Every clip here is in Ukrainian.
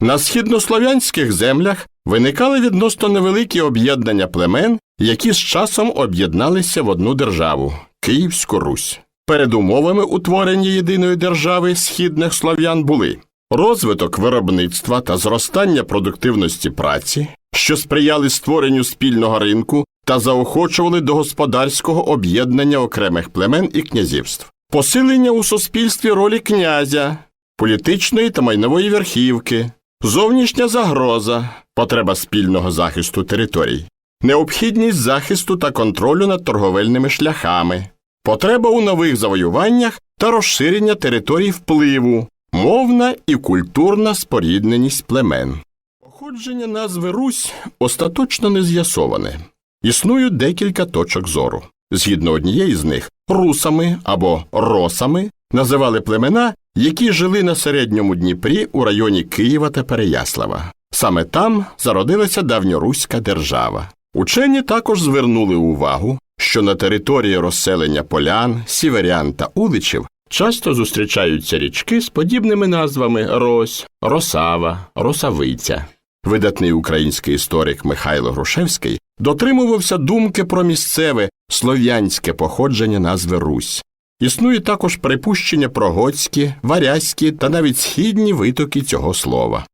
На східнослов'янських землях виникали відносно невеликі об'єднання племен, які з часом об'єдналися в одну державу Київську Русь. Передумовами утворення єдиної держави східних слов'ян були розвиток виробництва та зростання продуктивності праці, що сприяли створенню спільного ринку та заохочували до господарського об'єднання окремих племен і князівств, посилення у суспільстві ролі князя, політичної та майнової верхівки, зовнішня загроза, потреба спільного захисту територій, необхідність захисту та контролю над торговельними шляхами, потреба у нових завоюваннях та розширення територій впливу, мовна і культурна спорідненість племен. Походження назви Русь остаточно не з'ясоване. Існують декілька точок зору. Згідно однієї з них, русами або росами називали племена, які жили на середньому Дніпрі у районі Києва та Переяслава. Саме там зародилася давньоруська держава. Учені також звернули увагу, що на території розселення полян, сіверян та уличів часто зустрічаються річки з подібними назвами Рось, Росава, Росавиця. Видатний український історик Михайло Грушевський дотримувався думки про місцеве слов'янське походження назви Русь. Існує також припущення про готські, варязькі та навіть східні витоки цього слова.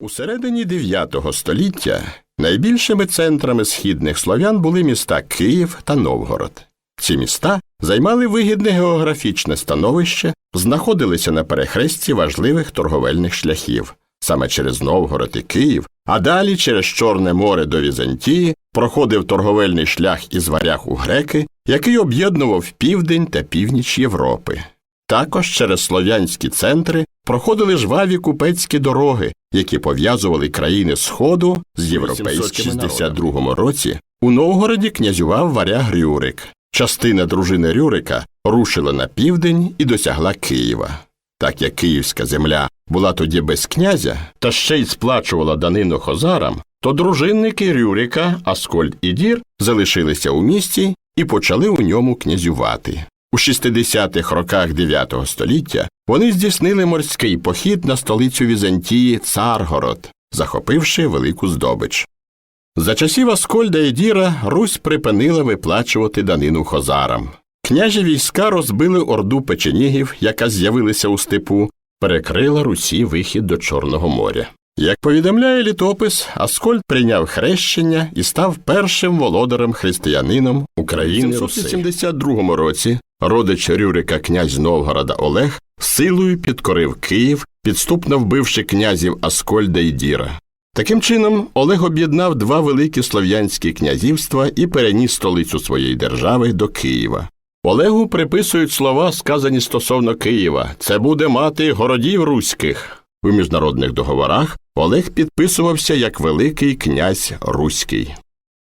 У середині IX століття найбільшими центрами східних слов'ян були міста Київ та Новгород. Ці міста займали вигідне географічне становище, знаходилися на перехресті важливих торговельних шляхів. Саме через Новгород і Київ, а далі через Чорне море до Візантії проходив торговельний шлях із варяг у греки, який об'єднував південь та північ Європи. Також через слов'янські центри проходили жваві купецькі дороги, які пов'язували країни Сходу з європейськими народами. У 762 році у Новгороді князював варяг Рюрик. Частина дружини Рюрика рушила на південь і досягла Києва. Так як київська земля була тоді без князя та ще й сплачувала данину хозарам, то дружинники Рюрика, Аскольд і Дір залишилися у місті і почали у ньому князювати. У 60-х роках IX століття вони здійснили морський похід на столицю Візантії Царгород, захопивши велику здобич. За часів Аскольда і Діра Русь припинила виплачувати данину хозарам. Княжі війська розбили орду печенігів, яка з'явилася у степу, перекрила Русі вихід до Чорного моря. Як повідомляє літопис, Аскольд прийняв хрещення і став першим володарем християнином України. У 772 році родич Рюрика князь Новгорода Олег силою підкорив Київ, підступно вбивши князів Аскольда і Діра. Таким чином, Олег об'єднав два великі слов'янські князівства і переніс столицю своєї держави до Києва. Олегу приписують слова, сказані стосовно Києва це буде мати городів руських. У міжнародних договорах Олег підписувався як Великий князь Руський.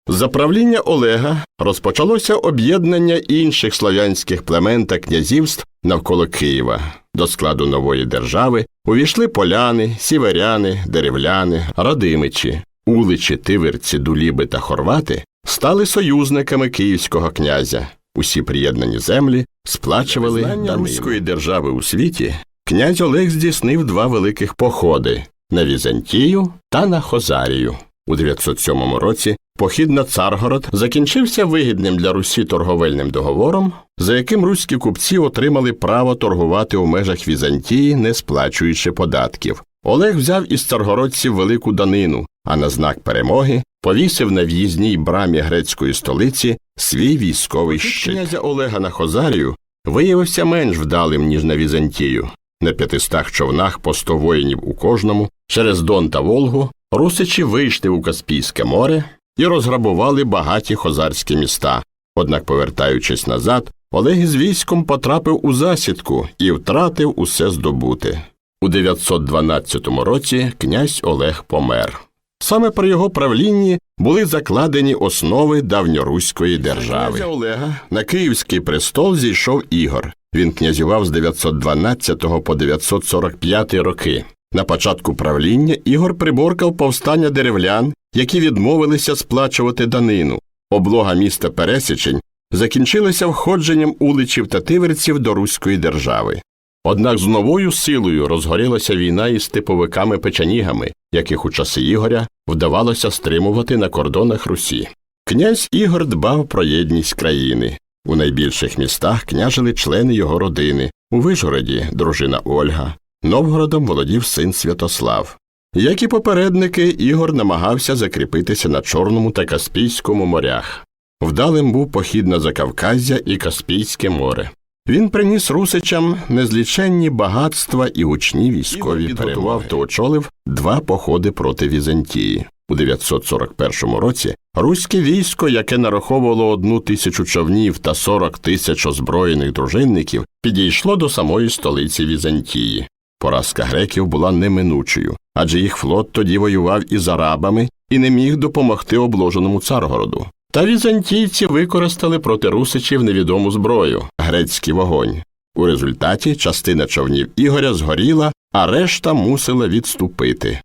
За правління Олега розпочалося об'єднання інших слов'янських племен та князівств навколо Києва. До складу нової держави увійшли поляни, сіверяни, деревляни, радимичі, уличі, тиверці, дуліби та хорвати стали союзниками київського князя. Усі приєднані землі сплачували данину. руської держави у світі. Князь Олег здійснив два великих походи на Візантію та на Хозарію. У 907 році похід на Царгород закінчився вигідним для Русі торговельним договором, за яким руські купці отримали право торгувати у межах Візантії, не сплачуючи податків. Олег взяв із царгородців велику данину, а на знак перемоги повісив на в'їзній брамі грецької столиці свій військовий щит. князя Олега на Хозарію виявився менш вдалим, ніж на Візантію. На п'ятистах човнах по сто воїнів у кожному, через Дон та Волгу, русичі вийшли у Каспійське море і розграбували багаті хозарські міста. Однак, повертаючись назад, Олег із військом потрапив у засідку і втратив усе здобуте. У 912 році князь Олег помер. Саме при його правлінні були закладені основи давньоруської держави. Олега на київський престол зійшов Ігор. Він князював з 912 по 945 роки. На початку правління Ігор приборкав повстання деревлян, які відмовилися сплачувати данину. Облога міста Пересічень закінчилася входженням уличів та тиверців до Руської держави. Однак з новою силою розгорілася війна із типовиками-печанігами, яких у часи Ігоря вдавалося стримувати на кордонах Русі. Князь Ігор дбав про єдність країни. У найбільших містах княжили члени його родини. У Вишгороді дружина Ольга, Новгородом володів син Святослав. Як і попередники, Ігор намагався закріпитися на Чорному та Каспійському морях. Вдалим був похід на Закавказя і Каспійське море. Він приніс русичам незліченні багатства і гучні військові підготував та очолив два походи проти Візантії. У 941 році руське військо, яке нараховувало одну тисячу човнів та 40 тисяч озброєних дружинників, підійшло до самої столиці Візантії. Поразка греків була неминучою, адже їх флот тоді воював із арабами і не міг допомогти обложеному царгороду. Та візантійці використали проти русичів невідому зброю грецький вогонь. У результаті частина човнів Ігоря згоріла, а решта мусила відступити.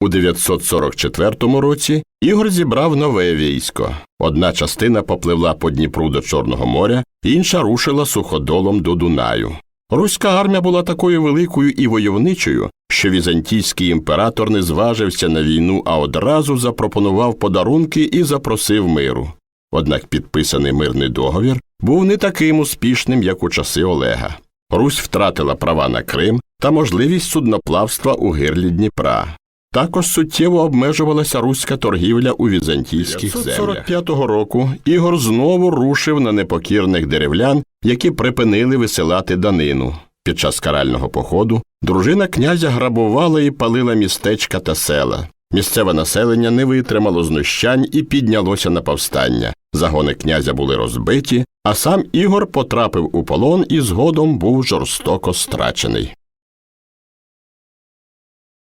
У 944 році Ігор зібрав нове військо. Одна частина попливла по Дніпру до Чорного моря, інша рушила суходолом до Дунаю. Руська армія була такою великою і войовничою, що візантійський імператор не зважився на війну, а одразу запропонував подарунки і запросив миру. Однак підписаний мирний договір був не таким успішним, як у часи Олега. Русь втратила права на Крим та можливість судноплавства у гирлі Дніпра. Також суттєво обмежувалася руська торгівля у візантійських землях. 45 року Ігор знову рушив на непокірних деревлян, які припинили висилати данину. Під час карального походу дружина князя грабувала і палила містечка та села. Місцеве населення не витримало знущань і піднялося на повстання. Загони князя були розбиті, а сам Ігор потрапив у полон і згодом був жорстоко страчений.